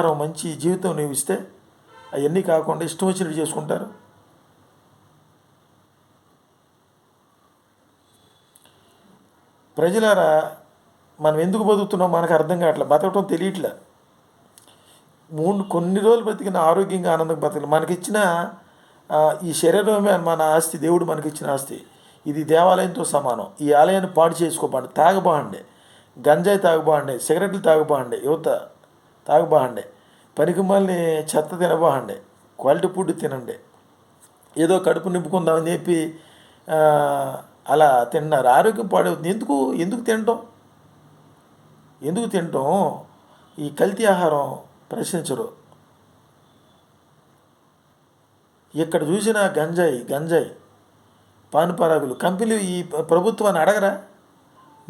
మంచి జీవితం నువ్వు ఇస్తే అవన్నీ కాకుండా ఇష్టం వచ్చినట్టు చేసుకుంటారు. ప్రజలారా మనం ఎందుకు బతుకుతున్నాం మనకు అర్థం కావట్లే. బతకటం తెలియట్లే. మూడు కొన్ని రోజులు బతికిన ఆరోగ్యంగా ఆనందంగా బతకలేదు మనకిచ్చిన ఈ శరీరమే మన ఆస్తి. దేవుడు మనకిచ్చిన ఆస్తి. ఇది దేవాలయంతో సమానం. ఈ ఆలయాన్ని పాడు చేసుకోబాండి తాగబాండే. గంజాయి తాగబాండే. సిగరెట్లు తాగబాండే. యువత తాగబాహండి. పనికి మళ్ళీ చెత్త తినబాండే క్వాలిటీ ఫుడ్ తినండి. ఏదో కడుపు నింపుకుందామని చెప్పి అలా తిన్నారు. ఆరోగ్యం పాడవుతుంది. ఎందుకు ఎందుకు తినటం? ఎందుకు తినటం? ఈ కల్తీ ఆహారం ప్రశ్నించరు. ఇక్కడ చూసిన గంజాయి గంజాయి పానుపరాగులు. కంపెనీలు ఈ ప్రభుత్వాన్ని అడగరా?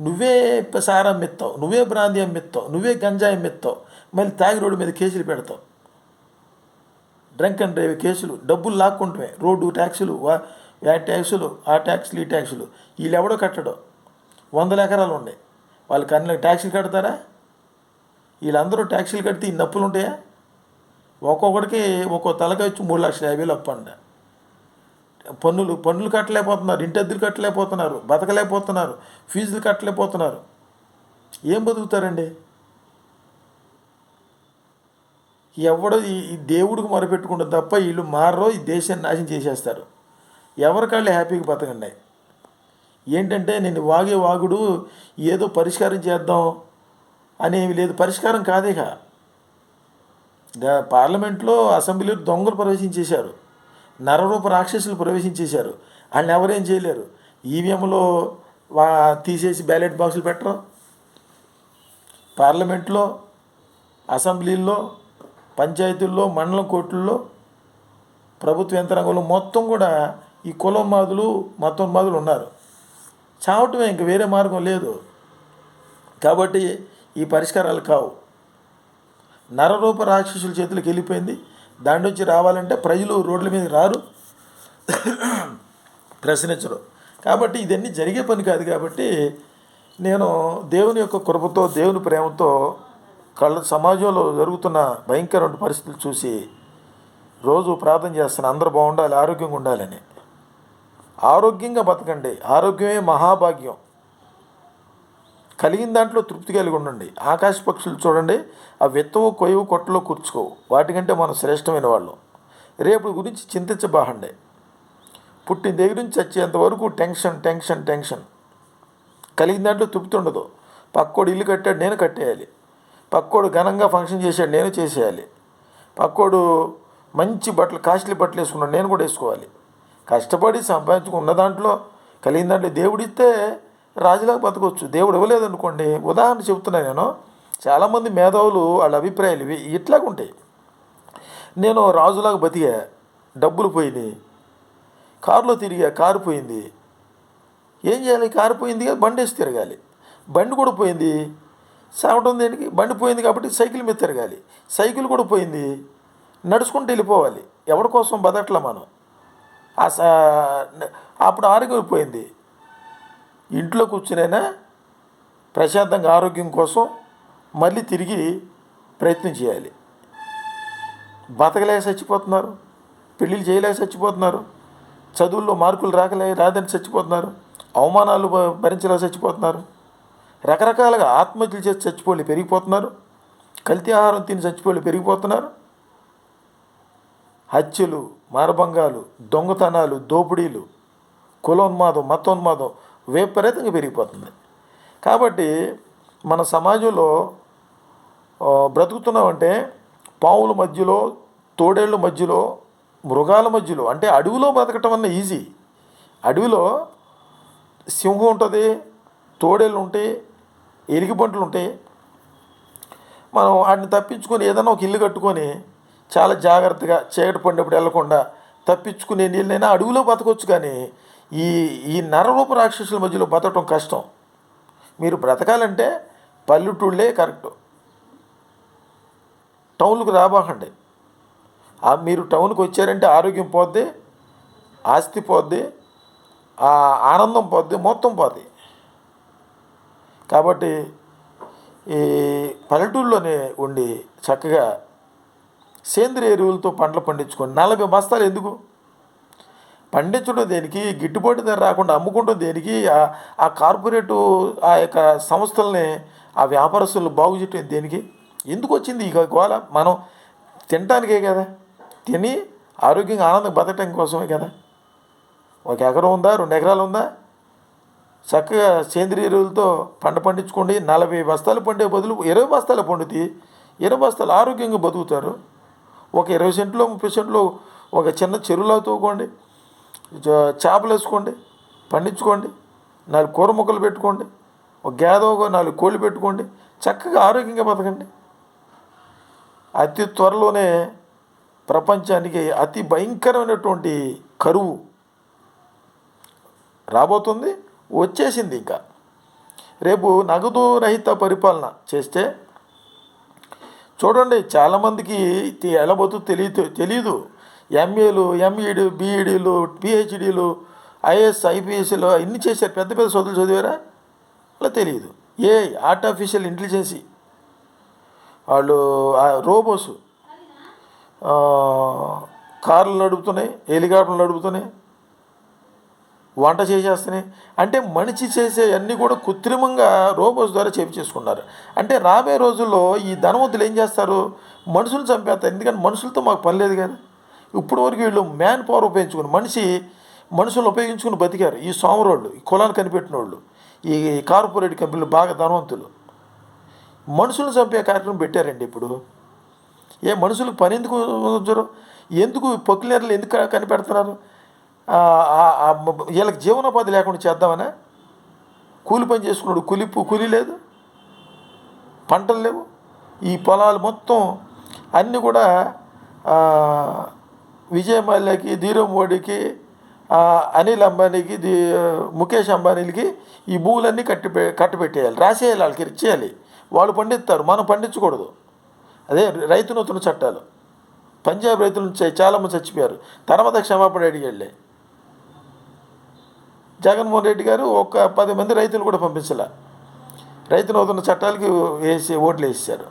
నువ్వే సారా మెత్తావు నువ్వే బ్రాంతి అమ్మిస్తావు నువ్వే గంజాయి మెత్తావు మళ్ళీ తాగి రోడ్డు మీద కేసులు పెడతావు. డ్రంక్ అండ్ డ్రైవ్ కేసులు డబ్బులు లాక్కుంటామే రోడ్డు ట్యాక్సులు వా- ఆ ట్యాక్సులు ఆ ట్యాక్సులు ఈ ట్యాక్సులు. వీళ్ళు ఎవడో కట్టడు. వందల ఎకరాలు ఉన్నాయి. వాళ్ళకి అన్ని ట్యాక్సీలు కడతారా? వీళ్ళందరూ ట్యాక్సీలు కడితే ఈ నప్పులు ఉంటాయా ఒక్కొక్కడికి ఒక్కో తలకాయ వచ్చి మూడు లక్షల యాభై వేలు అప్పండి పన్నులు పన్నులు కట్టలేకపోతున్నారు ఇంటి అద్దెలు కట్టలేకపోతున్నారు బతకలేకపోతున్నారు ఫీజులు కట్టలేకపోతున్నారు. ఏం బతుకుతారండి? ఎవడో ఈ దేవుడికి మొరపెట్టుకుంటారు తప్ప వీళ్ళు మారో ఈ దేశాన్ని నాశనం చేసేస్తారు. ఎవరికాళ్ళు హ్యాపీగా బతకండి. ఏంటంటే నేను వాగే వాగుడు ఏదో పరిష్కారం చేద్దాం అనేవి లేదు. పరిష్కారం కాదేగా పార్లమెంట్లో అసెంబ్లీలో దొంగలు ప్రవేశించేశారు. నరరూప రాక్షసులు ప్రవేశించేశారు. వాళ్ళని ఎవరేం చేయలేరు. ఈవీఎంలో వా తీసేసి బ్యాలెట్ బాక్సులు పెట్టరు. పార్లమెంట్లో అసెంబ్లీల్లో పంచాయతీల్లో మండలం కోర్టుల్లో ప్రభుత్వ యంత్రాంగంలో మొత్తం కూడా ఈ కులమాదులు మతోన్మాదులు ఉన్నారు. చావటమే ఇంక వేరే మార్గం లేదు. కాబట్టి ఈ పరిష్కారాలు కావు. నరరూప రాక్షసుల చేతులకు వెళ్ళిపోయింది. దాని నుంచి రావాలంటే ప్రజలు రోడ్ల మీద రారు ప్రశ్నించరు. కాబట్టి ఇదన్నీ జరిగే పని కాదు కాబట్టి నేను దేవుని యొక్క కృపతో దేవుని ప్రేమతో కళ్ళ సమాజంలో జరుగుతున్న భయంకరమైన పరిస్థితులు చూసి రోజు ప్రార్థన చేస్తాను. అందరూ బాగుండాలి ఆరోగ్యంగా ఉండాలని. ఆరోగ్యంగా బతకండి. ఆరోగ్యమే మహాభాగ్యం. కలిగిన దాంట్లో తృప్తి కలిగి ఉండండి. ఆకాశ పక్షులు చూడండి ఆ వెత్తవు కొయ్యవు కొట్టలో కూర్చుకోవు. వాటికంటే మనం శ్రేష్టమైన వాళ్ళు. రేపు గురించి చింతించబాహండి పుట్టిన దగ్గర నుంచి చచ్చేంత వరకు టెన్షన్ టెన్షన్ టెన్షన్. కలిగిన దాంట్లో తృప్తి ఉండదు. పక్కోడు ఇల్లు కట్టాడు నేను కట్టేయాలి. పక్కోడు ఘనంగా ఫంక్షన్ చేశాడు నేను చేసేయాలి. పక్కోడు మంచి బట్టలు కాస్ట్లీ బట్టలు వేసుకున్నాడు నేను కూడా వేసుకోవాలి. కష్టపడి సంపాదించుకున్న దాంట్లో కలిగిన దాంట్లో దేవుడిస్తే రాజులాగా బతకొచ్చు. దేవుడు ఇవ్వలేదనుకోండి. ఉదాహరణ చెప్తున్నా నేను. చాలామంది మేధావులు వాళ్ళ అభిప్రాయాలు ఇవి ఇట్లాగా ఉంటాయి. నేను రాజులాగా బతికా డబ్బులు పోయినాయి. కారులో తిరిగా కారు పోయింది. ఏం చేయాలి? కారు పోయింది కదా బండి వేసి తిరగాలి. బండి కూడా పోయింది. సాగటం దేనికి? బండి పోయింది కాబట్టి సైకిల్ మీద తిరగాలి. సైకిల్ కూడా పోయింది. నడుచుకుంటూ వెళ్ళిపోవాలి. ఎవరి కోసం బతకట్లా మనం? అప్పుడు ఆరోగ్యం పోయింది. ఇంట్లో కూర్చునైనా ప్రశాంతంగా ఆరోగ్యం కోసం మళ్ళీ తిరిగి ప్రయత్నం చేయాలి. బతకలేక చచ్చిపోతున్నారు. పెళ్ళిళ్ళు చేయలేక చచ్చిపోతున్నారు. చదువుల్లో మార్కులు రాకలే రాదని చచ్చిపోతున్నారు. అవమానాలు భ- భరించలేక చచ్చిపోతున్నారు. రకరకాలుగా ఆత్మహత్యలు చేసి చచ్చిపోళ్ళు పెరిగిపోతున్నారు. కల్తీ ఆహారం తిని చచ్చిపోళ్ళు పెరిగిపోతున్నారు. హత్యలు మారభంగాలు దొంగతనాలు దోపిడీలు కులోన్మాదం మతోన్మాదం విపరీతంగా పెరిగిపోతుంది. కాబట్టి మన సమాజంలో బ్రతుకుతున్నామంటే పావుల మధ్యలో తోడేళ్ళ మధ్యలో మృగాల మధ్యలో అంటే అడవిలో బ్రతకటం అన్న ఈజీ. అడవిలో సింహం ఉంటుంది తోడేళ్ళు ఉంటాయి ఎలిగిబంట్లు ఉంటాయి. మనం వాటిని తప్పించుకొని ఏదైనా ఒక ఇల్లు కట్టుకొని చాలా జాగ్రత్తగా చీకటి పడినప్పుడు వెళ్ళకుండా తప్పించుకునే నీళ్ళైనా అడవిలో బతకొచ్చు కానీ ఈ ఈ నరరూప రాక్షసుల మధ్యలో బతకటం కష్టం. మీరు బ్రతకాలంటే పల్లెటూళ్ళే కరెక్ట్. టౌన్లకు రాబాకండి. మీరు టౌన్కి వచ్చారంటే ఆరోగ్యం పోద్ది ఆస్తి పోద్ది ఆనందం పోద్ది మొత్తం పోద్ది. కాబట్టి ఈ పల్లెటూళ్ళలోనే ఉండి చక్కగా సేంద్రియ ఎరువులతో పంటలు పండించుకోండి నలభై బస్తాలు ఎందుకు? పండించడం దేనికి గిట్టుబాటు ధర రాకుండా అమ్ముకుంటూ దేనికి ఆ- కార్పొరేటు ఆ యొక్క సంస్థల్ని ఆ వ్యాపారస్తులు బాగు చేయటం దేనికి? ఎందుకు వచ్చింది ఇక గోల మనం తినటానికే కదా. తిని ఆరోగ్యంగా ఆనందం బతకటం కోసమే కదా. ఒక ఎకరం ఉందా? రెండు ఎకరాలు ఉందా? చక్కగా సేంద్రియ ఎరువులతో పంట పండించుకోండి. నలభై బస్తాలు పండే బదులు ఇరవై బస్తాలు పండుతాయి ఇరవై బస్తాలు ఆరోగ్యంగా బతుకుతారు. ఒక ఇరవై సెంట్లో ముప్పై సెంట్లో ఒక చిన్న చెరువులో తవ్వుకోండి చేపలు వేసుకోండి పండించుకోండి నాలుగు కూర మొక్కలు పెట్టుకోండి ఒక గేదె ఒక నాలుగు కోళ్ళు పెట్టుకోండి చక్కగా ఆరోగ్యంగా బతకండి. అతి త్వరలోనే ప్రపంచానికి అతి భయంకరమైనటువంటి కరువు రాబోతుంది వచ్చేసింది ఇంకా. రేపు నగదు రహిత పరిపాలన చేస్తే చూడండి చాలామందికి ఎలా పోతుందో తెలియదు తెలియదు ఎంఏలు ఎంఈడి బీఈడీలు పిహెచ్డీలు ఐఏఎస్ ఐపీఎస్లు ఇన్ని చేశారు. పెద్ద పెద్ద చదువులు చదివారా? అలా తెలియదు. ఏ ఆర్టిఫిషియల్ ఇంటెలిజెన్సీ వాళ్ళు రోబోస్ కార్లు నడుపుతున్నాయి హెలికాప్టర్లు నడుపుతున్నాయి వంట చేసేస్తున్నాయి. అంటే మనిషి చేసే అన్నీ కూడా కృత్రిమంగా రోబోస్ ద్వారా చేపించేసుకున్నారు అంటే రాబోయే రోజుల్లో ఈ ధనవంతులు ఏం చేస్తారు? మనుషులు చంపేస్తారు. ఎందుకంటే మనుషులతో మాకు పని లేదు కదా. ఇప్పుడు వరకు వీళ్ళు మ్యాన్ పవర్ ఉపయోగించుకుని మనిషి మనుషులను ఉపయోగించుకుని బతికారు. ఈ సోమరోళ్ళు ఈ కులాన్ని కనిపెట్టిన వాళ్ళు ఈ కార్పొరేట్ కంపెనీలు బాగా ధనవంతులు. మనుషులను చంపే కార్యక్రమం పెట్టారండి ఇప్పుడు. ఏ మనుషులకు పని ఎందుకు ఎందుకు పొక్యులర్లు ఎందుకు కనిపెడుతున్నారు? వీళ్ళకి జీవనోపాధి లేకుండా చేద్దామనే? కూలి పని చేసుకున్నాడు కూలి కూలి లేదు. పంటలు లేవు. ఈ పొలాలు మొత్తం అన్నీ కూడా విజయ్ మల్యకి ధీరవ్ మోడీకి అనిల్ అంబానీకి దీ ముఖేష్ అంబానీలకి ఈ భూములన్నీ కట్టి కట్టబెట్టేయాలి రాసేయాలి వాళ్ళకి ఇచ్చేయాలి. వాళ్ళు పండిస్తారు. మనం పండించకూడదు. అదే రైతు నూతన చట్టాలు. పంజాబ్ రైతుల నుంచి చాలామంది చచ్చిపోయారు. తర్వాత క్షమాపణ అడిగాళ్ళే. జగన్మోహన్ రెడ్డి గారు ఒక పది మంది రైతులు కూడా పంపించలే. రైతు నూతన చట్టాలకి వేసి ఓట్లు వేసారు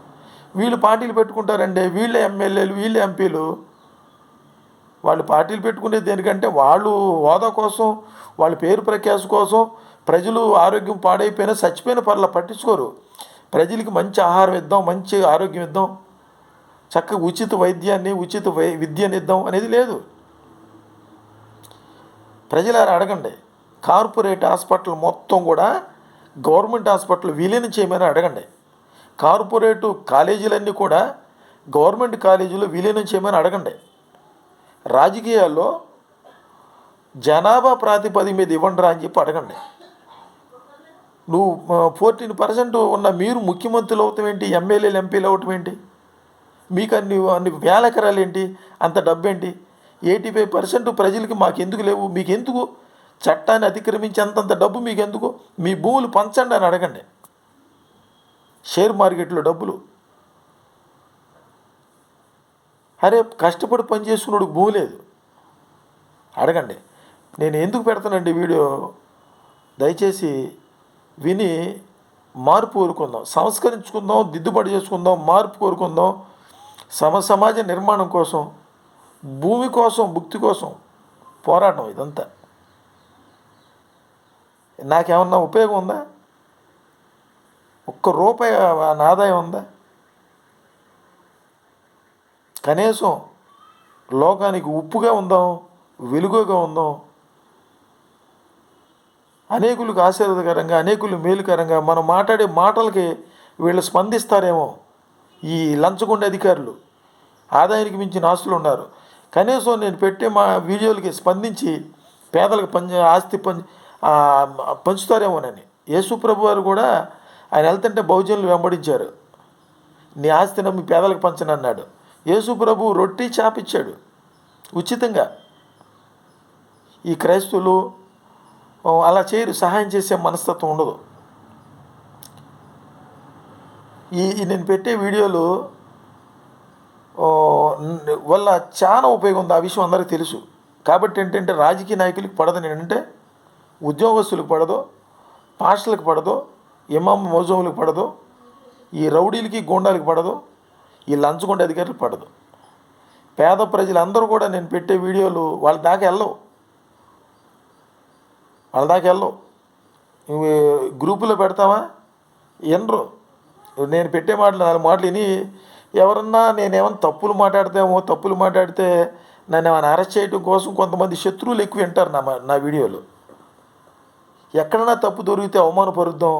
వీళ్ళు పార్టీలు పెట్టుకుంటారండి వీళ్ళే ఎమ్మెల్యేలు వీళ్ళే ఎంపీలు వాళ్ళు పార్టీలు పెట్టుకునేది దేనికంటే వాళ్ళు హోదా కోసం వాళ్ళ పేరు ప్రఖ్యాస కోసం ప్రజలు ఆరోగ్యం పాడైపోయినా చచ్చిపోయిన పర్ల పట్టించుకోరు. ప్రజలకి మంచి ఆహారం ఇద్దాం మంచి ఆరోగ్యం ఇద్దాం. చక్కగా ఉచిత వైద్యాన్ని ఉచిత వై విద్యని ఇద్దాం అనేది లేదు. ప్రజలారా అడగండి. కార్పొరేట్ హాస్పిటల్ మొత్తం కూడా గవర్నమెంట్ హాస్పిటల్ విలీనం చేయమని అడగండి. కార్పొరేటు కాలేజీలన్నీ కూడా గవర్నమెంట్ కాలేజీలు విలీనం చేయమని అడగండి. రాజకీయాల్లో జనాభా ప్రాతిపదిక మీద ఇవ్వండి రా అని చెప్పి అడగండి. నువ్వు ఫోర్టీన్ పర్సెంట్ ఉన్న మీరు ముఖ్యమంత్రులు అవటం ఏంటి ఎమ్మెల్యేలు ఎంపీలు అవటం ఏంటి? మీకు అన్ని అన్ని వేల ఎకరాలు ఏంటి అంత డబ్బు ఏంటి? ఎయిటీ ఫైవ్ పర్సెంట్ ప్రజలకి మాకు ఎందుకు లేవు? మీకు ఎందుకు చట్టాన్ని అతిక్రమించి అంతంత డబ్బు మీకు ఎందుకు? మీ భూములు పంచండి అని అడగండి. షేర్ మార్కెట్లో డబ్బులు అరే కష్టపడి పని భూ భూమి లేదు. అడగండి నేను ఎందుకు పెడతానండి వీడియో? దయచేసి విని మార్పు కోరుకుందాం సంస్కరించుకుందాం దిద్దుబాటు చేసుకుందాం మార్పు కోరుకుందాం. సమ సమాజ నిర్మాణం కోసం భూమి కోసం భుక్తి కోసం పోరాటం ఇదంతా. నాకేమన్నా ఉపయోగం ఉందా? ఒక్క రూపాయి నా ఆదాయం ఉందా? కనీసం లోకానికి ఉప్పుగా ఉందాం వెలుగుగా ఉందాం. అనేకులకు ఆశీర్వాదకరంగా అనేకులు మేలుకరంగా మనం మాట్లాడే మాటలకి వీళ్ళు స్పందిస్తారేమో ఈ లంచగొండ అధికారులు. ఆదాయానికి మించిన ఆస్తులు ఉన్నారు. కనీసం నేను పెట్టే మా వీడియోలకి స్పందించి పేదలకు పంచ ఆస్తి పంచ పంచుతారేమోనని యేసుప్రభు గారు వారు కూడా ఆయన వెళ్తుంటే బహుజనులు వెంబడించారు. నీ ఆస్తి నమ్మి పేదలకు పంచనన్నాడు. యేసు ప్రభు రొట్టి చాపిచ్చాడు. ఉచితంగా. ఈ క్రైస్తవులు అలా చేయరు. సహాయం చేసే మనస్తత్వం ఉండదు. ఈ నేను పెట్టే వీడియోలు వల్ల చాలా ఉపయోగం ఉంది. ఆ విషయం అందరికీ తెలుసు. కాబట్టి ఏంటంటే రాజకీయ నాయకులకు పడదు. ఏంటంటే ఉద్యోగస్తులకు పడదు పాస్టర్లకు పడదు ఇమాం మోజోములకు పడదు ఈ రౌడీలకి గోండాలకు పడదు ఈ లంచగొండ అధికారులు పడదు. పేద ప్రజలందరూ కూడా నేను పెట్టే వీడియోలు వాళ్ళ దాకా వెళ్ళవు. వాళ్ళ దాకా వెళ్ళవు. గ్రూపులో పెడతామా ఎనరు నేను పెట్టే మాటలు నాలుగు మాటలు విని ఎవరన్నా నేనేమైనా తప్పులు మాట్లాడతామో తప్పులు మాట్లాడితే నన్ను ఏమైనా అరెస్ట్ చేయడం కోసం కొంతమంది శత్రువులు ఎక్కువ వింటారు నా నా వీడియోలు. ఎక్కడన్నా తప్పు దొరికితే అవమానపరుద్దాం.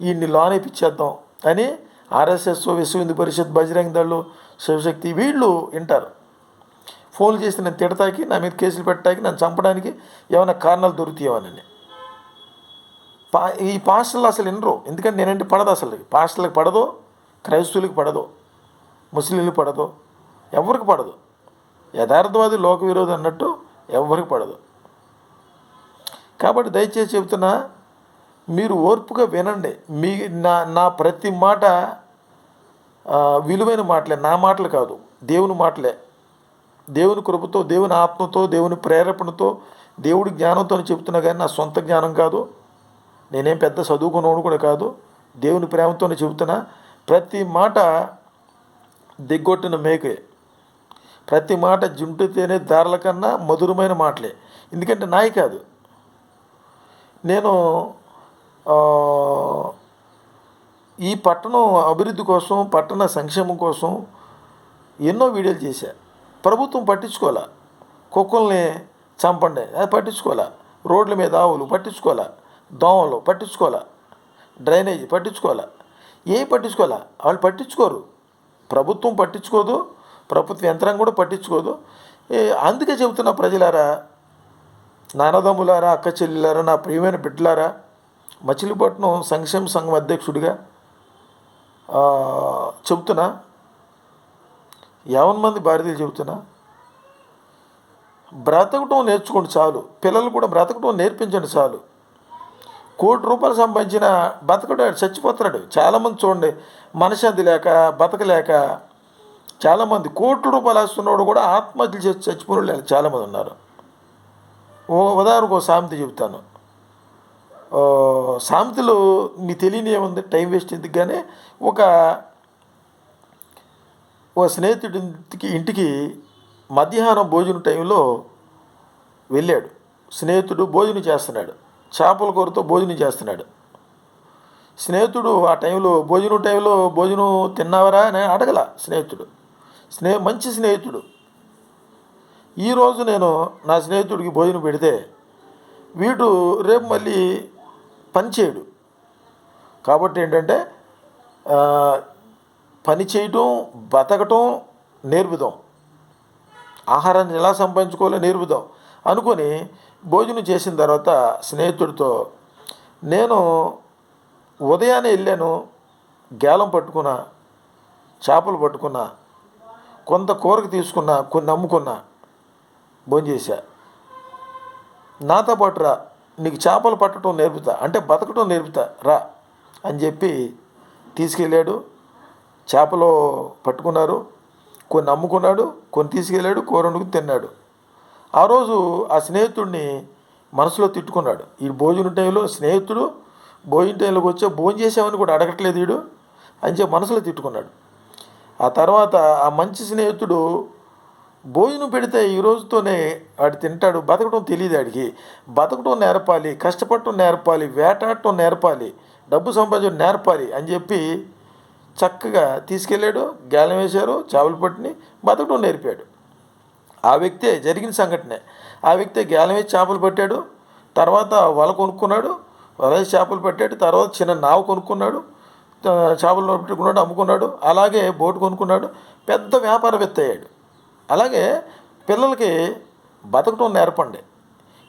వీడిని లోనేపిచ్చేద్దాం అని ఆర్ఎస్ఎస్ విశ్వ హిందూ పరిషత్ బజరంగ దళ్ళు శివశక్తి వీళ్ళు వింటారు. ఫోన్లు చేసి నేను తిడతాకి నా మీద కేసులు పెట్టడానికి నన్ను చంపడానికి ఏమైనా కారణాలు దొరుకుతాయేమోనని పా ఈ పాస్టర్లు అసలు వినరు. ఎందుకంటే నేనంటే పడదు అసలు. పాస్టర్లకు పడదు క్రైస్తవులకు పడదు ముస్లింలకు పడదు ఎవరికి పడదు. యథార్థవాది లోక విరోధి అన్నట్టు ఎవరికి పడదు. కాబట్టి దయచేసి చెబుతున్నా మీరు ఓర్పుగా వినండి. మీ నా నా ప్రతి మాట విలువైన మాటలే. నా మాటలు కాదు. దేవుని మాటలే. దేవుని కృపతో దేవుని ఆత్మతో దేవుని ప్రేరేపణతో దేవుడి జ్ఞానంతో చెప్తున్నా కానీ నా సొంత జ్ఞానం కాదు. నేనేం పెద్ద చదువుకున్నవాడు కూడా కాదు. దేవుని ప్రేమతోనే చెబుతున్నా. ప్రతి మాట దిగ్గొట్టిన మేకే. ప్రతి మాట జుంటితేనే దారుల కన్నా మధురమైన మాటలే. ఎందుకంటే నాయి కాదు. నేను ఈ పట్టణం అభివృద్ధి కోసం పట్టణ సంక్షేమం కోసం ఎన్నో వీడియోలు చేశా. ప్రభుత్వం పట్టించుకోవాలా? కుక్కల్ని చంపండి అది పట్టించుకోవాలా? రోడ్ల మీద ఆవులు పట్టించుకోవాలా? దోమలు పట్టించుకోవాలా? డ్రైనేజీ పట్టించుకోవాలా? ఏ పట్టించుకోవాలా? వాళ్ళు పట్టించుకోరు. ప్రభుత్వం పట్టించుకోదు ప్రభుత్వ యంత్రాంగం కూడా పట్టించుకోదు. అందుకే చెబుతున్నా ప్రజలారా నానదమ్ములారా అక్క చెల్లెలారా నా ప్రియమైన బిడ్డలారా మచిలీపట్నం సంక్షేమ సంఘం అధ్యక్షుడిగా చెబుతున్నా యావన్ మంది భారతీయులు చెబుతున్నా బ్రతకటం నేర్చుకోండి చాలు. పిల్లలు కూడా బ్రతకటం నేర్పించండి చాలు. కోటి రూపాయలు సంపాదించిన బతకడాడు చచ్చిపోతున్నాడు. చాలామంది చూడండి మనశాంతి లేక బతకలేక చాలామంది కోట్ల రూపాయలు వేస్తున్నవాడు కూడా ఆత్మహత్యలు చేసి చచ్చిపోయిన వాళ్ళు చాలామంది ఉన్నారు. ఓ ఉదాహరణకు ఒక సామెత చెబుతాను. సామెతలు మీ తెలియని ఏముంది? టైం వేస్ట్ ఎందుకు కానీ ఒక ఓ స్నేహితుడి ఇంటికి మధ్యాహ్నం భోజనం టైంలో వెళ్ళాడు. స్నేహితుడు భోజనం చేస్తున్నాడు. చేపల కూరతో భోజనం చేస్తున్నాడు. స్నేహితుడు ఆ టైంలో భోజనం టైంలో భోజనం తిన్నావరా అని అడగల స్నేహితుడు. స్నేహ మంచి స్నేహితుడు. ఈరోజు నేను నా స్నేహితుడికి భోజనం పెడితే వీడు రేపు మళ్ళీ పని చేయడు కాబట్టి ఏంటంటే పని చేయటం బతకటం నేర్పుదాం. ఆహారాన్ని ఎలా సంపాదించుకోవాలో నేర్పుదాం. అనుకొని భోజనం చేసిన తర్వాత స్నేహితుడితో నేను ఉదయాన్నే వెళ్ళాను గేలం పట్టుకున్నా చేపలు పట్టుకున్నా కొంత కూరకు తీసుకున్నా కొన్ని అమ్ముకున్నా భోంచేసా నాతో పాటు రా నీకు చేపలు పట్టడం నేర్పుతా అంటే బతకటం నేర్పుతా రా అని చెప్పి తీసుకెళ్ళాడు. చేపలు పట్టుకున్నారు కొన్ని అమ్ముకున్నాడు కొన్ని తీసుకెళ్ళాడు కూర వండుకుని తిన్నాడు. ఆ రోజు ఆ స్నేహితుడిని మనసులో తిట్టుకున్నాడు. ఈ భోజనం టైంలో స్నేహితుడు భోజనం టైంలోకి వచ్చే భోజనం చేసామని కూడా అడగట్లేదు వీడు అని చెప్పి మనసులో తిట్టుకున్నాడు. ఆ తర్వాత ఆ మంచి స్నేహితుడు భోజనం పెడితే ఈ రోజుతోనే వాడు తింటాడు. బతకడం తెలియదు ఆడికి. బతకడం నేర్పాలి కష్టపడటం నేర్పాలి వేటాడటం నేర్పాలి డబ్బు సంపాదించడం నేర్పాలి అని చెప్పి చక్కగా తీసుకెళ్ళాడు. గాలం వేశారు చేపలు పట్టిని బతకడం నేర్పాడు. ఆ వ్యక్తే జరిగిన సంఘటనే. ఆ వ్యక్తే గాలం వేసి చేపలు పట్టాడు. తర్వాత వల కొనుక్కున్నాడు. వల వేసి చేపలు పట్టాడు. తర్వాత చిన్న నావ కొనుక్కున్నాడు. చేపలు పెట్టుకున్నాడు అమ్ముకున్నాడు. అలాగే బోటు కొనుక్కున్నాడు. పెద్ద వ్యాపారవేత్త అయ్యాడు. అలాగే పిల్లలకి బతకటం నేర్పండి.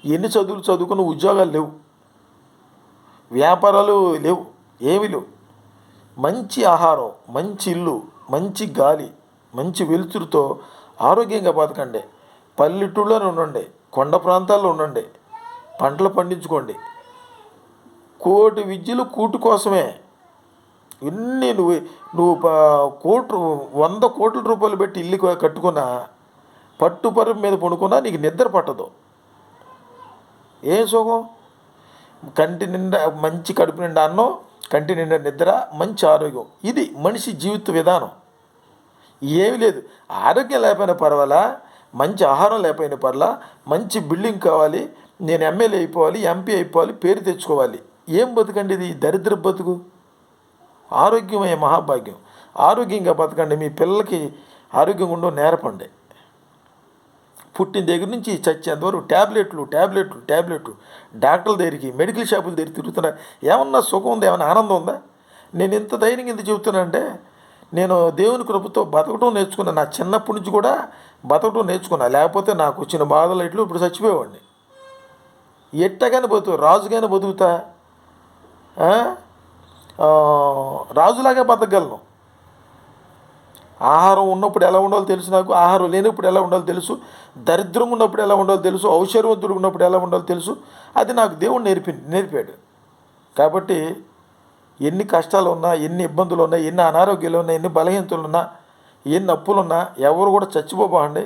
ఎన్ని చదువులు చదువుకున్న ఉద్యోగాలు లేవు. వ్యాపారాలు లేవు. ఏమీ లేవు. మంచి ఆహారం మంచి ఇల్లు మంచి గాలి మంచి వెలుతురుతో ఆరోగ్యంగా బతకండి. పల్లెటూళ్ళలో ఉండండి. కొండ ప్రాంతాల్లో ఉండండి. పంటలు పండించుకోండి. కోటి విద్యలు కూటు కోసమే ఎన్ని నువ్వు నువ్వు కోట్లు వంద కోట్ల రూపాయలు పెట్టి ఇల్లు క- కట్టుకున్నా పట్టుపరుపు మీద పడుకున్నా నీకు నిద్ర పట్టదు. ఏం సుఖం కంటి నిండా మంచి కడుపు నిండా అన్నం కంటి నిండా నిద్ర మంచి ఆరోగ్యం. ఇది మనిషి జీవిత విధానం. ఏమీ లేదు. ఆరోగ్యం లేకపోయినా పర్వాలా మంచి ఆహారం లేకపోయినా పర్లా మంచి బిల్డింగ్ కావాలి నేను ఎమ్మెల్యే అయిపోవాలి ఎంపీ అయిపోవాలి పేరు తెచ్చుకోవాలి. ఏం బతుకండి ఇది? దరిద్ర బతుకు. ఆరోగ్యమయ్యే మహాభాగ్యం. ఆరోగ్యంగా బతకండి. మీ పిల్లలకి ఆరోగ్యంగా ఉండో నేర్పండి. పుట్టిన దగ్గర నుంచి చచ్చేంత వరకు ట్యాబ్లెట్లు ట్యాబ్లెట్లు ట్యాబ్లెట్లు డాక్టర్ల దగ్గరికి మెడికల్ షాపుల దగ్గర తిరుగుతున్నారు ఏమన్నా సుఖం ఉందా? ఏమన్నా ఆనందం ఉందా? నేను ఇంత ధైర్యం ఇంత చెబుతున్నానంటే నేను దేవుని కృపతో బతకటం నేర్చుకున్నా. నా చిన్నప్పటి నుంచి కూడా బతకటం నేర్చుకున్నా. లేకపోతే నాకు వచ్చిన బాధలు ఇట్లు ఇప్పుడు చచ్చిపోయేవాడిని. ఎట్టగానే బతుకు రాజుగానే బతుకుతా. రాజులాగా బతకగలను. ఆహారం ఉన్నప్పుడు ఎలా ఉండాలో తెలుసు నాకు ఆహారం లేనప్పుడు ఎలా ఉండాలో తెలుసు దరిద్రం ఉన్నప్పుడు ఎలా ఉండాలో తెలుసు ఔషధవంతుడు ఉన్నప్పుడు ఎలా ఉండాలో తెలుసు అది నాకు దేవుడు నేర్పి నేర్పాడు. కాబట్టి ఎన్ని కష్టాలు ఉన్నా ఎన్ని ఇబ్బందులు ఉన్నా ఎన్ని అనారోగ్యాలు ఉన్నా ఎన్ని బలహీనతలు ఉన్నా ఎన్ని అప్పులు ఉన్నా ఎవరు కూడా చచ్చిపోబాండి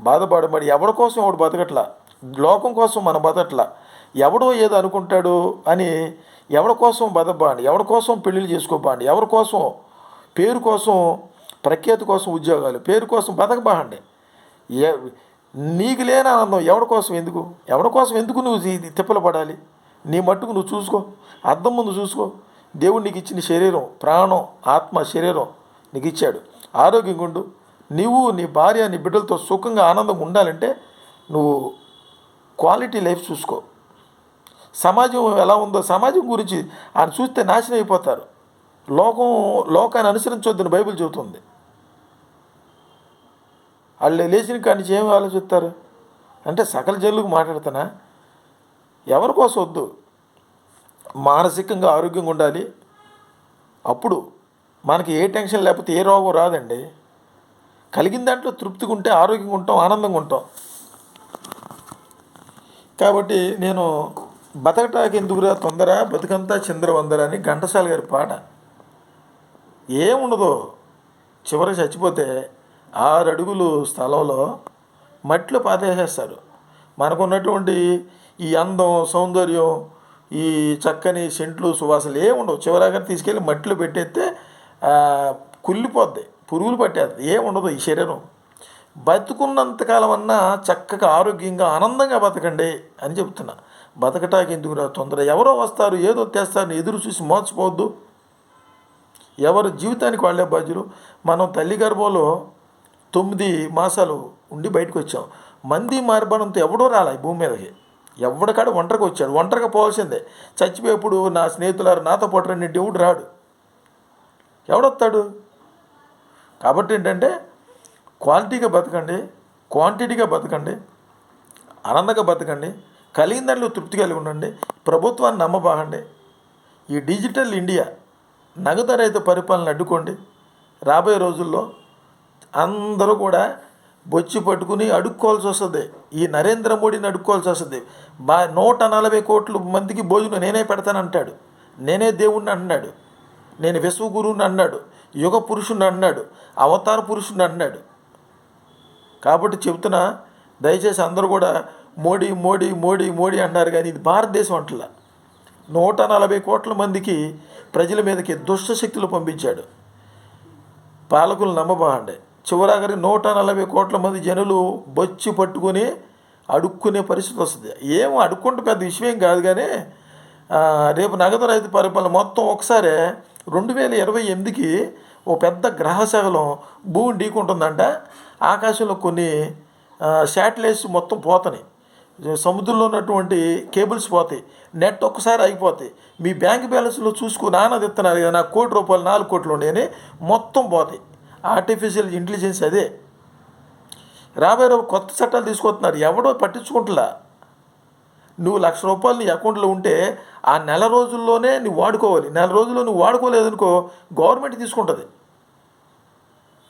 బాధపడబడి ఎవరి కోసం ఎవడు బతకట్లా? లోకం కోసం మనం బతకట్లా? ఎవడో ఏదో అనుకుంటాడు అని ఎవరి కోసం బతబాండి ఎవరి కోసం పెళ్ళిళ్ళు చేసుకోబాండి ఎవరి కోసం పేరు కోసం ప్రఖ్యాతి కోసం ఉద్యోగాలు పేరు కోసం బతకబాండి. ఏ నీకు లేని ఆనందం ఎవరి కోసం ఎందుకు? ఎవరి కోసం ఎందుకు నువ్వు తిప్పలు పడాలి? నీ మట్టుకు నువ్వు చూసుకో అద్దం ముందు చూసుకో. దేవుడు నీకు ఇచ్చిన శరీరం ప్రాణం ఆత్మ శరీరం నీకు ఇచ్చాడు. ఆరోగ్యంగా ఉండు. నీవు నీ భార్య నీ బిడ్డలతో సుఖంగా ఆనందంగా ఉండాలంటే నువ్వు క్వాలిటీ లైఫ్ చూసుకో. సమాజం ఎలా ఉందో సమాజం గురించి ఆయన చూస్తే నాశనం అయిపోతారు. లోకం లోకాన్ని అనుసరించొద్దని బైబిల్ చెబుతుంది. వాళ్ళు లేచిన కానీ ఏమి ఆలోచిస్తారు? అంటే సకల జల్లుకు మాట్లాడుతున్నా ఎవరి కోసం వద్దు? మానసికంగా ఆరోగ్యంగా ఉండాలి. అప్పుడు మనకి ఏ టెన్షన్ లేకపోతే ఏ రోగం రాదండి. కలిగిన దాంట్లో తృప్తిగా ఉంటే ఆరోగ్యంగా ఉంటాం ఆనందంగా ఉంటాం. కాబట్టి నేను బతకటాకి ఎందుకురా తొందర? బతుకంతా చంద్రవందర అని ఘంటసాల గారి పాట. ఏముండదు చివర చచ్చిపోతే ఆరు స్థలంలో మట్టిలో పాతేసేస్తారు. మనకున్నటువంటి ఈ అందం సౌందర్యం ఈ చక్కని సెంట్లు సువాసనలు ఏముండవు. చివరగా తీసుకెళ్ళి మట్టిలో పెట్టేస్తే కుళ్ళిపోద్ది పురుగులు పట్టేది ఏముండదు ఈ శరీరం. బతుకున్నంతకాలం అన్నా చక్కగా ఆరోగ్యంగా ఆనందంగా బతకండి అని చెప్తున్నా. బతకటానికి ఎందుకు రా? తొందర. ఎవరో వస్తారు ఏదో తెస్తారు ఎదురు చూసి మోసపోవద్దు. ఎవరి జీవితానికి వాళ్ళే బాధ్యులు. మనం తల్లి గర్భంలో తొమ్మిది మాసాలు ఉండి బయటకు వచ్చాం. మంది మార్బడంతో ఎవడో రాలే భూమి మీదకి. ఎవడికాడ ఒంటరికి వచ్చాడు? ఒంటరిగా పోవాల్సిందే. చచ్చిపోయేప్పుడు నా స్నేహితులారు నాతో పాటు రండి దేవుడు రాడు. ఎవడొస్తాడు? కాబట్టి ఏంటంటే క్వాలిటీగా బతకండి క్వాంటిటీగా బతకండి ఆనందంగా బతకండి. కలిగిన దాంట్లో తృప్తి కలిగి ఉండండి. ప్రభుత్వాన్ని నమ్మబాగండి ఈ డిజిటల్ ఇండియా నగదు రహిత పరిపాలన అడ్డుకోండి. రాబోయే రోజుల్లో అందరూ కూడా బొచ్చి పట్టుకుని అడుక్కోవాల్సి వస్తుంది. ఈ నరేంద్ర మోడీని అడుక్కోవాల్సి వస్తుంది. బా నూట నలభై కోట్ల మందికి భోజనం నేనే పెడతానంటాడు నేనే దేవుణ్ణి అన్నాడు నేను విశ్వగురువుని అన్నాడు యుగ పురుషుని అన్నాడు అవతార పురుషుని అన్నాడు కాబట్టి చెబుతున్నా దయచేసి అందరూ కూడా మోడీ మోడీ మోడీ మోడీ అన్నారు కానీ ఇది భారతదేశం అంటలా. నూట నలభై కోట్ల మందికి ప్రజల మీదకి దుష్ట శక్తులు పంపించాడు. పాలకులు నమ్మబాండే చివరాగారి నూట నలభై కోట్ల మంది జనులు బొచ్చి పట్టుకొని అడుక్కునే పరిస్థితి వస్తుంది. ఏం అడుక్కుంటే పెద్ద విషయం కాదు కానీ రేపు నగదు రైతు పరిపాలన మొత్తం ఒకసారే రెండు వేల ఇరవై ఎనిమిదికి ఓ పెద్ద గ్రహశకలం భూమి ఢీకుంటుందంట. ఆకాశంలో కొన్ని శాటిలైట్స్ మొత్తం పోతున్నాయి సముద్రంలో ఉన్నటువంటి కేబుల్స్ పోతాయి. నెట్ ఒక్కసారి అయిపోతాయి మీ బ్యాంక్ బ్యాలెన్స్లో చూసుకో నాన్నది ఇస్తున్నారు కదా నాకు కోటి రూపాయలు నాలుగు కోట్లు ఉండేని మొత్తం పోతాయి. ఆర్టిఫిషియల్ ఇంటెలిజెన్స్ అదే. రాబోయే రోజు కొత్త చట్టాలు తీసుకొస్తున్నారు. ఎవడో పట్టించుకుంటులా? నువ్వు లక్ష రూపాయలు నీ అకౌంట్లో ఉంటే ఆ నెల రోజుల్లోనే నువ్వు వాడుకోవాలి. నెల రోజుల్లో నువ్వు వాడుకోలేదనుకో గవర్నమెంట్ తీసుకుంటుంది.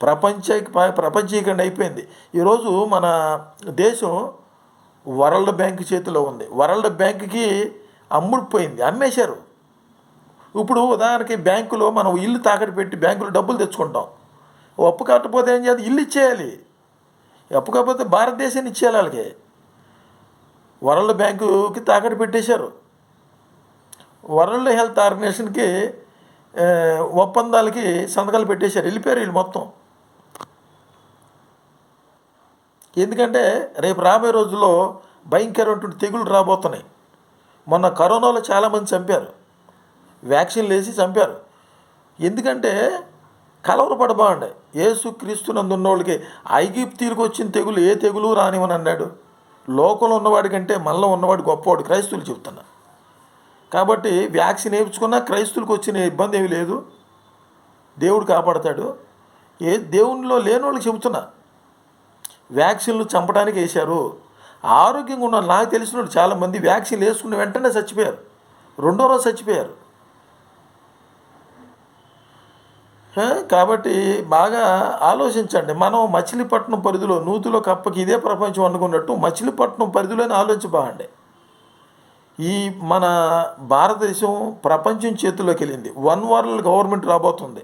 ప్రపంచ ప్రపంచీకరణ అయిపోయింది. ఈరోజు మన దేశం వరల్డ్ బ్యాంక్ చేతిలో ఉంది. వరల్డ్ బ్యాంక్కి అమ్ముడిపోయింది. అమ్మేశారు. ఇప్పుడు ఉదాహరణకి బ్యాంకులో మనం ఇల్లు తాకట్టు పెట్టి బ్యాంకులో డబ్బులు తెచ్చుకుంటాం. అప్పు కట్టకపోతే ఏం చేయాలి? ఇల్లు ఇచ్చేయాలి. అప్పు కాకపోతే భారతదేశాన్ని ఇచ్చేయాలి వాళ్ళకి. వరల్డ్ బ్యాంకుకి తాకట్టు పెట్టేశారు. వరల్డ్ హెల్త్ ఆర్గనైజేషన్కి ఒప్పందాలకి సంతకాలు పెట్టేశారు. వెళ్ళిపోయారు వీళ్ళు మొత్తం. ఎందుకంటే రేపు రాబోయే రోజుల్లో భయంకరమైనటువంటి తెగులు రాబోతున్నాయి. మొన్న కరోనాలో చాలామంది చంపారు. వ్యాక్సిన్లు వేసి చంపారు. ఎందుకంటే కలవరపడబాండి యేసు క్రీస్తునందు ఉన్నోళ్ళకి ఐగిప్తీలకు వచ్చిన తెగులు ఏ తెగులు రానివని అన్నాడు. లోకంలో ఉన్నవాడి కంటే మనలో ఉన్నవాడు గొప్పవాడు క్రైస్తువులు చెప్తున్నా కాబట్టి వ్యాక్సిన్ వేయించుకున్నా క్రైస్తువులకు వచ్చిన ఇబ్బంది ఏమీ లేదు. దేవుడు కాపాడతాడు. ఏ దేవునిలో లేని వాళ్ళకి చెబుతున్నా. వ్యాక్సిన్లు చంపడానికి వేశారు. ఆరోగ్యంగా ఉన్న నాకు తెలిసిన వాళ్ళు చాలామంది వ్యాక్సిన్ వేసుకున్న వెంటనే చచ్చిపోయారు. రెండో రోజు చచ్చిపోయారు. కాబట్టి బాగా ఆలోచించండి. మనం మచిలీపట్నం పరిధిలో నూతిలో కప్పకి ఇదే ప్రపంచం అనుకున్నట్టు మచిలీపట్నం పరిధిలోనే ఆలోచించబాగండి ఈ మన భారతదేశం ప్రపంచం చేతిలోకి వెళ్ళింది. వన్ వరల్డ్ గవర్నమెంట్ రాబోతుంది.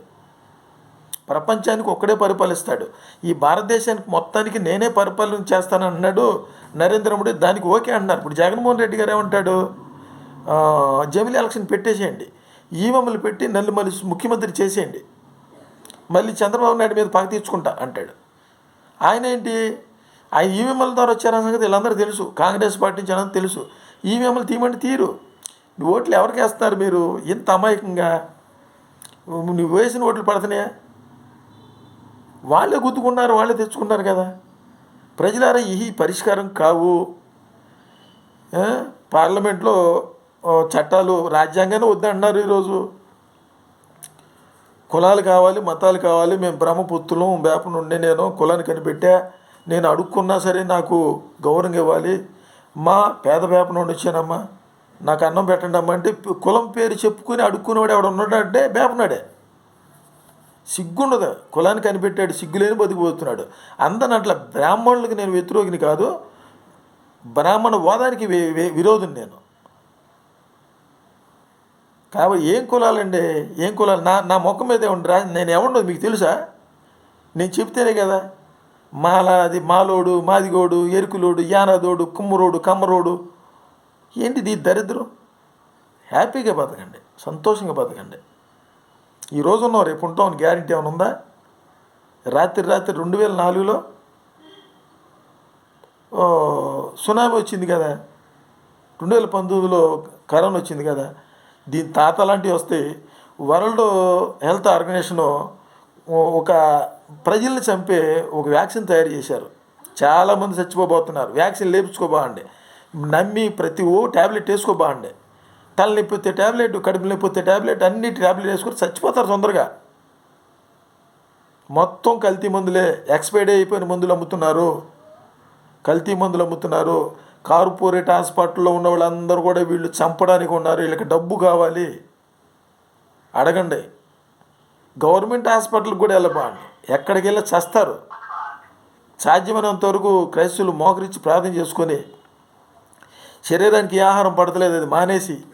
ప్రపంచానికి ఒక్కడే పరిపాలిస్తాడు. ఈ భారతదేశానికి మొత్తానికి నేనే పరిపాలన చేస్తానంటున్నాడు నరేంద్ర మోడీ. దానికి ఓకే అంటున్నారు. ఇప్పుడు జగన్మోహన్ రెడ్డి గారు ఏమంటాడు? ఆ, జమిలీ ఎలక్షన్ పెట్టేసేయండి. ఈవెంలు పెట్టి నన్ను మళ్ళీ ముఖ్యమంత్రి చేసేయండి. మళ్ళీ చంద్రబాబు నాయుడు మీద పగ తీర్చుకుంటా అంటాడు. ఆయన ఏంటి? ఆయన ఈవీఎంల ద్వారా వచ్చారన్న సంగతి వీళ్ళందరూ తెలుసు. కాంగ్రెస్ పార్టీ నుంచి అనంత తెలుసు. ఈవీఎంలు తీయమంటే తీరు ఓట్లు ఎవరికి వేస్తున్నారు మీరు? ఇంత అమాయకంగా. నువ్వు వేసిన ఓట్లు పడుతున్నాయా? వాళ్ళే గుద్దుకున్నారు వాళ్ళే తెచ్చుకున్నారు కదా. ప్రజలారా ఈ పరిష్కారం కావు. పార్లమెంట్లో చట్టాలు రాజ్యాంగాన్ని వద్దంటున్నారు ఈరోజు. కులాలు కావాలి మతాలు కావాలి మేము బ్రహ్మపుత్రులం వేప నుండి నేను కులాన్ని కనిపెట్టా నేను అడుక్కున్నా సరే నాకు గౌరవం ఇవ్వాలి. మా పేద వేప నుండి వచ్చానమ్మా. నాకు అన్నం పెట్టండి అమ్మ అంటే కులం పేరు చెప్పుకుని అడుక్కునేవాడు ఎవడ ఉన్నాడంటే వేపనాడే. సిగ్గుండదు. కులాన్ని కనిపెట్టాడు సిగ్గులేని బతికిపోతున్నాడు. అందరిని అట్లా బ్రాహ్మణులకు నేను వ్యతిరేకిని కాదు బ్రాహ్మణ వాదానికి వి- విరోధం నేను. కాబట్టి ఏం కులాలండి? ఏం కులాలు? నా నా ముఖం మీదే ఉండరా నేను ఎవడో మీకు తెలుసా? నేను చెప్తేనే కదా మాలాది మాలోడు మాదిగోడు ఎరుకులోడు యానాదోడు కుమ్మరోడు కమ్మరోడు. ఏంటిది దరిద్రం? హ్యాపీగా బతకండి సంతోషంగా బతకండి. ఈ రోజు ఉన్నాం రేపు ఉంటాం గ్యారంటీ ఏమైనా ఉందా? రాత్రి రాత్రి రెండు వేల నాలుగులో? ఓ, సునామీ వచ్చింది కదా. రెండు వేల పంతొమ్మిదిలో కరోనా వచ్చింది కదా. దీని తాత లాంటివి వస్తే వరల్డ్ హెల్త్ ఆర్గనైజేషన్ ఒక ప్రజల్ని చంపే ఒక వ్యాక్సిన్ తయారు చేశారు. చాలామంది చచ్చిపోబోతున్నారు. వ్యాక్సిన్ లేపించుకోబాండి నమ్మి ప్రతి ఓ ట్యాబ్లెట్ వేసుకోబాండి తల వస్తే ట్యాబ్లెట్ కడుపు నొప్పి వస్తే ట్యాబ్లెట్ అన్ని ట్యాబ్లెట్ వేసుకొని చచ్చిపోతారు తొందరగా. మొత్తం కల్తీ మందులే ఎక్స్పైర్డ్ అయిపోయిన మందులు అమ్ముతున్నారు. కల్తీ మందులు అమ్ముతున్నారు. కార్పొరేట్ హాస్పిటల్లో ఉన్న వాళ్ళందరూ కూడా వీళ్ళు చంపడానికి ఉన్నారు. వీళ్ళకి డబ్బు కావాలి. అడగండి. గవర్నమెంట్ హాస్పిటల్కి కూడా వెళ్ళబాండి ఎక్కడికి వెళ్ళి చస్తారు. సాధ్యమైనంత వరకు క్రైస్తులు మోకరించి ప్రార్థన చేసుకొని శరీరానికి ఆహారం పడతలేదు అది మానేసి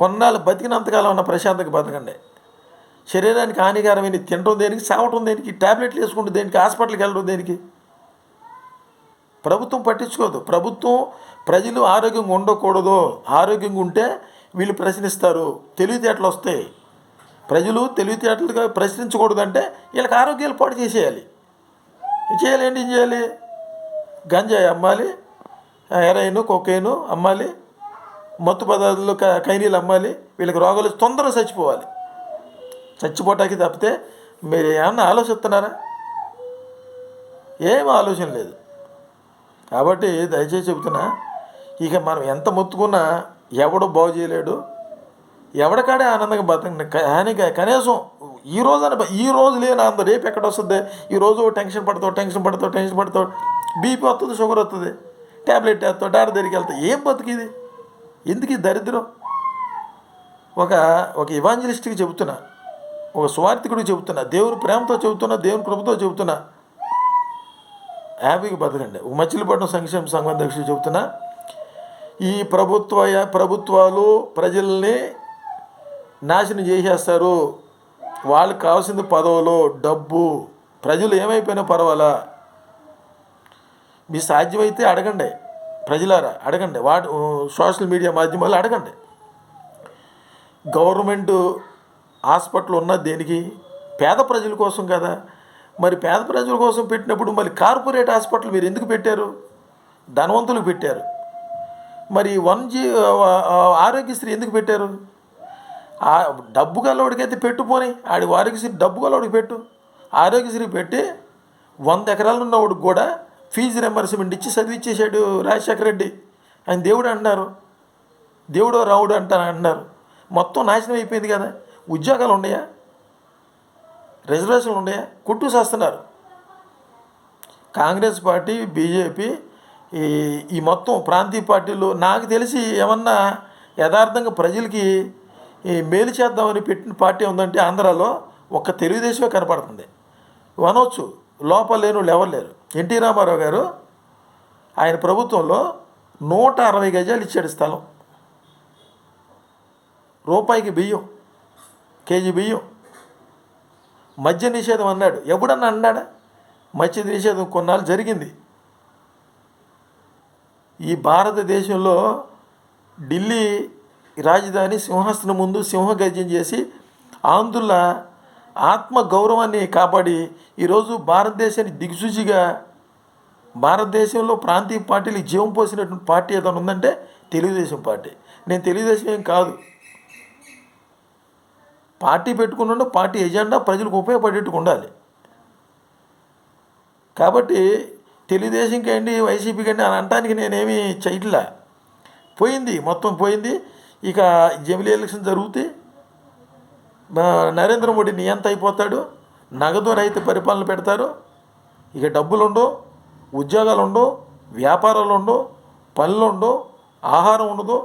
కొన్నాళ్ళు బతికినంతకాలం ఉన్న ప్రశాంతంగా బతకండి. శరీరానికి హానికరమైన తినడం దేనికి? చావటం దేనికి? టాబ్లెట్లు వేసుకుంటూ దేనికి? హాస్పిటల్కి వెళ్ళడం దేనికి? ప్రభుత్వం పట్టించుకోదు. ప్రభుత్వం ప్రజలు ఆరోగ్యంగా ఉండకూడదు. ఆరోగ్యంగా ఉంటే వీళ్ళు ప్రశ్నిస్తారు. తెలివితేటలు వస్తాయి. ప్రజలు తెలివితేటలుగా ప్రశ్నించకూడదంటే వీళ్ళకి ఆరోగ్యాలు పాటు చేసేయాలి. ఏం చేయాలి? ఏంటి ఏం చేయాలి? గంజాయి అమ్మాలి హెరాయిన్ కొకైన్ అమ్మాలి మత్తు పదార్థాలు క- కైనీలు అమ్మాలి వీళ్ళకి రోగాలు తొందరగా చచ్చిపోవాలి. చచ్చిపోవటానికి తప్పితే మీరు ఏమన్నా ఆలోచిస్తున్నారా? ఏం ఆలోచన లేదు. కాబట్టి దయచేసి చెబుతున్నా ఇక మనం ఎంత మొత్తుకున్నా ఎవడు బాగు చేయలేడు. ఎవడకాడే ఆనందంగా బతకండి కానీ కనీసం ఈ రోజు అని ఈ రోజు లేని ఆనందం రేపు ఎక్కడ వస్తుంది? ఈ రోజు టెన్షన్ పడతావు టెన్షన్ పడతావు టెన్షన్ పడతావు బీపీ వస్తుంది షుగర్ వస్తుంది ట్యాబ్లెట్ వేస్తావు డాక్టర్ దగ్గరికి వెళ్తావు ఏం బతికిది ఎందుకు ఈ దరిద్రం? ఒక ఒక ఇవాంజలిస్ట్కి చెబుతున్నా ఒక స్వార్థికుడికి చెబుతున్నా దేవుని ప్రేమతో చెబుతున్నా దేవుని కృపతో చెబుతున్నా. హ్యాపీకి బతకండి ఒక మచిలీపట్నం సంక్షేమ సంఘం అధ్యక్షుడు చెబుతున్నా ఈ ప్రభుత్వ ప్రభుత్వాలు ప్రజల్ని నాశనం చేసేస్తారు. వాళ్ళకి కావాల్సింది పదవులు డబ్బు. ప్రజలు ఏమైపోయినా పర్వాలా? మీ సాధ్యమైతే అడగండి. ప్రజలారా అడగండి. వాటి సోషల్ మీడియా మాధ్యమాలు అడగండి. గవర్నమెంట్ హాస్పిటల్ ఉన్న దేనికి? పేద ప్రజల కోసం కదా. మరి పేద ప్రజల కోసం పెట్టినప్పుడు మరి కార్పొరేట్ హాస్పిటల్ మీరు ఎందుకు పెట్టారు? ధనవంతులకు పెట్టారు. మరి వన్ జీ ఆరోగ్యశ్రీ ఎందుకు పెట్టారు? డబ్బు గలవాడికైతే పెట్టుపోని ఆడి ఆరోగ్యశ్రీ డబ్బు గలవాడికి పెట్టు. ఆరోగ్యశ్రీ పెట్టి వంద ఎకరాలు ఉన్నవాడికి కూడా ఫీజు రెంబర్స్మెంట్ ఇచ్చి చదివిచ్చేసాడు రాజశేఖర రెడ్డి. ఆయన దేవుడు అంటారు దేవుడు రావుడు అంటారు అంటున్నారు. మొత్తం నాశనం అయిపోయింది కదా. ఉద్యోగాలు ఉన్నాయా? రిజర్వేషన్లు ఉన్నాయా? కుట్టు చేస్తున్నారు. కాంగ్రెస్ పార్టీ బీజేపీ ఈ ఈ మొత్తం ప్రాంతీయ పార్టీలు నాకు తెలిసి ఏమన్నా యథార్థంగా ప్రజలకి మేలు చేద్దామని పెట్టిన పార్టీ ఉందంటే ఆంధ్రాలో ఒక్క తెలుగుదేశమే కనపడుతుంది. అనవచ్చు లోపల లేని ఎవరు లేరు ఎన్టీ రామారావు గారు ఆయన ప్రభుత్వంలో నూట అరవై గజాలు ఇచ్చాడు స్థలం. రూపాయికి బియ్యం కేజీ బియ్యం. మద్య నిషేధం అన్నాడు. ఎప్పుడన్నా అన్నాడా? మద్య నిషేధం కొన్నాళ్ళు జరిగింది. ఈ భారతదేశంలో ఢిల్లీ రాజధాని సింహాసనం ముందు సింహగర్జన చేసి ఆంధ్రుల ఆత్మ గౌరవాన్ని కాపాడి ఈరోజు భారతదేశాన్ని దిగ్సూచిగా భారతదేశంలో ప్రాంతీయ పార్టీలు జీవం పోసినటువంటి పార్టీ ఏదైనా ఉందంటే తెలుగుదేశం పార్టీ. నేను తెలుగుదేశం ఏం కాదు. పార్టీ పెట్టుకున్న పార్టీ ఎజెండా ప్రజలకు ఉపయోగపడేట్టుకు ఉండాలి. కాబట్టి తెలుగుదేశం అండి వైసీపీకి అండి అని అనటానికి నేనేమి చేయట్లా. పోయింది మొత్తం పోయింది. ఇక జమిలీ ఎలక్షన్ జరుగుతాయి నరేంద్ర మోడీ నియంత అయిపోతాడు? నగదు రహిత పరిపాలన పెడతారు. ఇక డబ్బులు ఉండవు ఉద్యోగాలు ఉండవు వ్యాపారాలు ఉండవు పనులు ఉండవు ఆహారం ఉండదు